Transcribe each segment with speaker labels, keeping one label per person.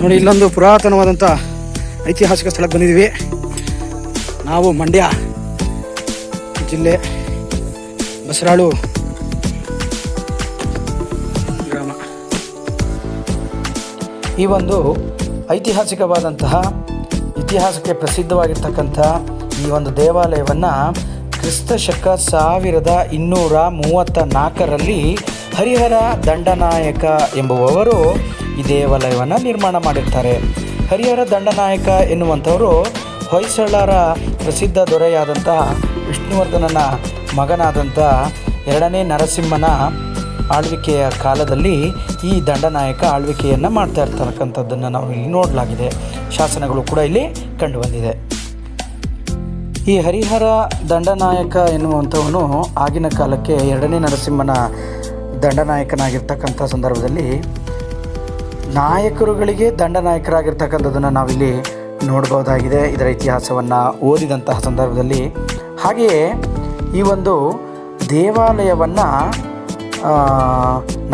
Speaker 1: ನೋಡಿ, ಇಲ್ಲೊಂದು ಪುರಾತನವಾದಂಥ ಐತಿಹಾಸಿಕ ಸ್ಥಳಕ್ಕೆ ಬಂದಿದ್ದೀವಿ. ನಾವು ಮಂಡ್ಯ ಜಿಲ್ಲೆ ಬಸರಾಳು ಗ್ರಾಮ. ಈ ಒಂದು ಐತಿಹಾಸಿಕವಾದಂತಹ ಇತಿಹಾಸಕ್ಕೆ ಪ್ರಸಿದ್ಧವಾಗಿರ್ತಕ್ಕಂಥ ಈ ಒಂದು ದೇವಾಲಯವನ್ನು ಕ್ರಿಸ್ತ ಶಕ ಸಾವಿರದ ಇನ್ನೂರ ಮೂವತ್ತ ನಾಲ್ಕರಲ್ಲಿ ಹರಿಹರ ದಂಡನಾಯಕ ಎಂಬುವವರು ದೇವಾಲಯವನ್ನು ನಿರ್ಮಾಣ ಮಾಡಿರ್ತಾರೆ. ಹರಿಹರ ದಂಡನಾಯಕ ಎನ್ನುವಂಥವರು ಹೊಯ್ಸಳರ ಪ್ರಸಿದ್ಧ ದೊರೆಯಾದಂಥ ವಿಷ್ಣುವರ್ಧನನ ಮಗನಾದಂಥ ಎರಡನೇ ನರಸಿಂಹನ ಆಳ್ವಿಕೆಯ ಕಾಲದಲ್ಲಿ ಈ ದಂಡನಾಯಕ ಆಳ್ವಿಕೆಯನ್ನು ಮಾಡ್ತಾ ಇರ್ತಕ್ಕಂಥದ್ದನ್ನು ನಾವು ಇಲ್ಲಿ ನೋಡಲಾಗಿದೆ. ಶಾಸನಗಳು ಕೂಡ ಇಲ್ಲಿ ಕಂಡುಬಂದಿದೆ ಈ ಹರಿಹರ ದಂಡನಾಯಕ ಎನ್ನುವಂಥವನು ಆಗಿನ ಕಾಲಕ್ಕೆ ಎರಡನೇ ನರಸಿಂಹನ ದಂಡನಾಯಕನಾಗಿರ್ತಕ್ಕಂಥ ಸಂದರ್ಭದಲ್ಲಿ ನಾಯಕರುಗಳಿಗೆ ದಂಡ ನಾಯಕರಾಗಿರ್ತಕ್ಕಂಥದ್ದನ್ನು ನಾವಿಲ್ಲಿ ನೋಡ್ಬೋದಾಗಿದೆ. ಇದರ ಇತಿಹಾಸವನ್ನು ಓದಿದಂತಹ ಸಂದರ್ಭದಲ್ಲಿ. ಹಾಗೆಯೇ ಈ ಒಂದು ದೇವಾಲಯವನ್ನು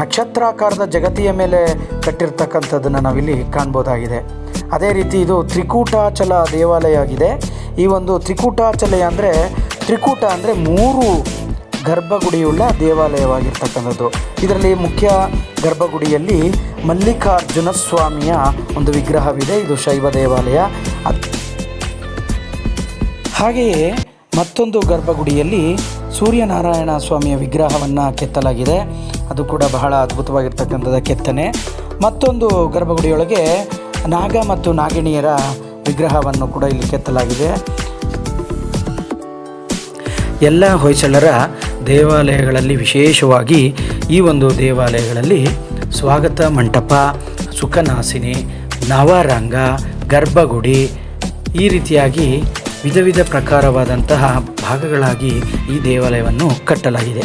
Speaker 1: ನಕ್ಷತ್ರಾಕಾರದ ಜಗತಿಯ ಮೇಲೆ ಕಟ್ಟಿರ್ತಕ್ಕಂಥದ್ದನ್ನು ನಾವಿಲ್ಲಿ ಕಾಣ್ಬೋದಾಗಿದೆ. ಅದೇ ರೀತಿ ಇದು ತ್ರಿಕೂಟಾಚಲ ದೇವಾಲಯ ಆಗಿದೆ. ಈ ಒಂದು ತ್ರಿಕೂಟಾಚಲ ಅಂದರೆ, ತ್ರಿಕೂಟ ಅಂದರೆ ಮೂರು ಗರ್ಭಗುಡಿಯುಳ್ಳ ದೇವಾಲಯವಾಗಿರ್ತಕ್ಕಂಥದ್ದು. ಇದರಲ್ಲಿ ಮುಖ್ಯ ಗರ್ಭಗುಡಿಯಲ್ಲಿ ಮಲ್ಲಿಕಾರ್ಜುನ ಸ್ವಾಮಿಯ ಒಂದು ವಿಗ್ರಹವಿದೆ. ಇದು ಶೈವ ದೇವಾಲಯ. ಹಾಗೆಯೇ ಮತ್ತೊಂದು ಗರ್ಭಗುಡಿಯಲ್ಲಿ ಸೂರ್ಯನಾರಾಯಣ ಸ್ವಾಮಿಯ ವಿಗ್ರಹವನ್ನು ಕೆತ್ತಲಾಗಿದೆ. ಅದು ಕೂಡ ಬಹಳ ಅದ್ಭುತವಾಗಿರ್ತಕ್ಕಂಥದ್ದು ಕೆತ್ತನೆ. ಮತ್ತೊಂದು ಗರ್ಭಗುಡಿಯೊಳಗೆ ನಾಗ ಮತ್ತು ನಾಗಿಣಿಯರ ವಿಗ್ರಹವನ್ನು ಕೂಡ ಇಲ್ಲಿ ಕೆತ್ತಲಾಗಿದೆ. ಎಲ್ಲ ಹೊಯ್ಸಳರ ದೇವಾಲಯಗಳಲ್ಲಿ ವಿಶೇಷವಾಗಿ ಈ ಒಂದು ದೇವಾಲಯಗಳಲ್ಲಿ ಸ್ವಾಗತ ಮಂಟಪ, ಸುಖನಾಸಿನಿ, ನವರಂಗ, ಗರ್ಭಗುಡಿ ಈ ರೀತಿಯಾಗಿ ವಿಧ ವಿಧ ಪ್ರಕಾರವಾದಂತಹ ಭಾಗಗಳಾಗಿ ಈ ದೇವಾಲಯವನ್ನು ಕಟ್ಟಲಾಗಿದೆ.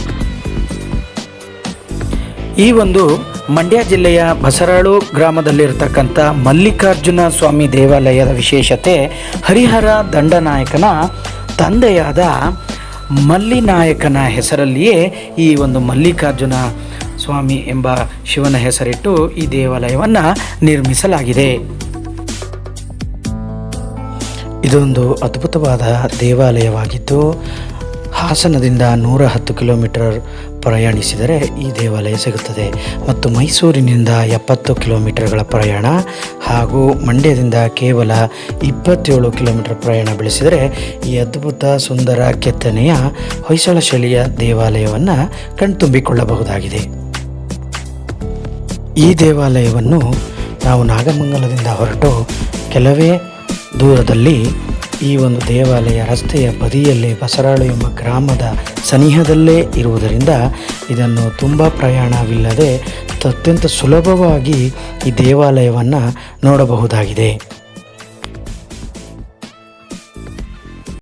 Speaker 1: ಈ ಒಂದು ಮಂಡ್ಯ ಜಿಲ್ಲೆಯ ಬಸರಾಳು ಗ್ರಾಮದಲ್ಲಿರತಕ್ಕಂಥ ಮಲ್ಲಿಕಾರ್ಜುನ ಸ್ವಾಮಿ ದೇವಾಲಯದ ವಿಶೇಷತೆ ಹರಿಹರ ದಂಡನಾಯಕನ ತಂದೆಯಾದ ಮಲ್ಲಿನಾಯಕನ ಹೆಸರಲ್ಲಿಯೇ ಈ ಒಂದು ಮಲ್ಲಿಕಾರ್ಜುನ ಸ್ವಾಮಿ ಎಂಬ ಶಿವನ ಹೆಸರಿಟ್ಟು ಈ ದೇವಾಲಯವನ್ನು ನಿರ್ಮಿಸಲಾಗಿದೆ. ಇದೊಂದು ಅದ್ಭುತವಾದ ದೇವಾಲಯವಾಗಿದ್ದು ಹಾಸನದಿಂದ ನೂರ ಹತ್ತು ಕಿಲೋಮೀಟರ್ ಪ್ರಯಾಣಿಸಿದರೆ ಈ ದೇವಾಲಯ ಸಿಗುತ್ತದೆ. ಮತ್ತು ಮೈಸೂರಿನಿಂದ ಎಪ್ಪತ್ತು ಕಿಲೋಮೀಟರ್ಗಳ ಪ್ರಯಾಣ ಹಾಗೂ ಮಂಡ್ಯದಿಂದ ಕೇವಲ ಇಪ್ಪತ್ತೇಳು ಕಿಲೋಮೀಟರ್ ಪ್ರಯಾಣ ಬೆಳೆಸಿದರೆ ಈ ಅದ್ಭುತ ಸುಂದರ ಕೆತ್ತನೆಯ ಹೊಯ್ಸಳ ಶೈಲಿಯ ದೇವಾಲಯವನ್ನು ಕಣ್ತುಂಬಿಕೊಳ್ಳಬಹುದಾಗಿದೆ. ಈ ದೇವಾಲಯವನ್ನು ನಾವು ನಾಗಮಂಗಲದಿಂದ ಹೊರಟು ಕೆಲವೇ ದೂರದಲ್ಲಿ ಈ ಒಂದು ದೇವಾಲಯ ರಸ್ತೆಯ ಬದಿಯಲ್ಲೇ ಬಸರಾಳು ಎಂಬ ಗ್ರಾಮದ ಸನಿಹದಲ್ಲೇ ಇರುವುದರಿಂದ ಇದನ್ನು ತುಂಬ ಪ್ರಯಾಣವಿಲ್ಲದೆ ಅತ್ಯಂತ ಸುಲಭವಾಗಿ ಈ ದೇವಾಲಯವನ್ನು ನೋಡಬಹುದಾಗಿದೆ.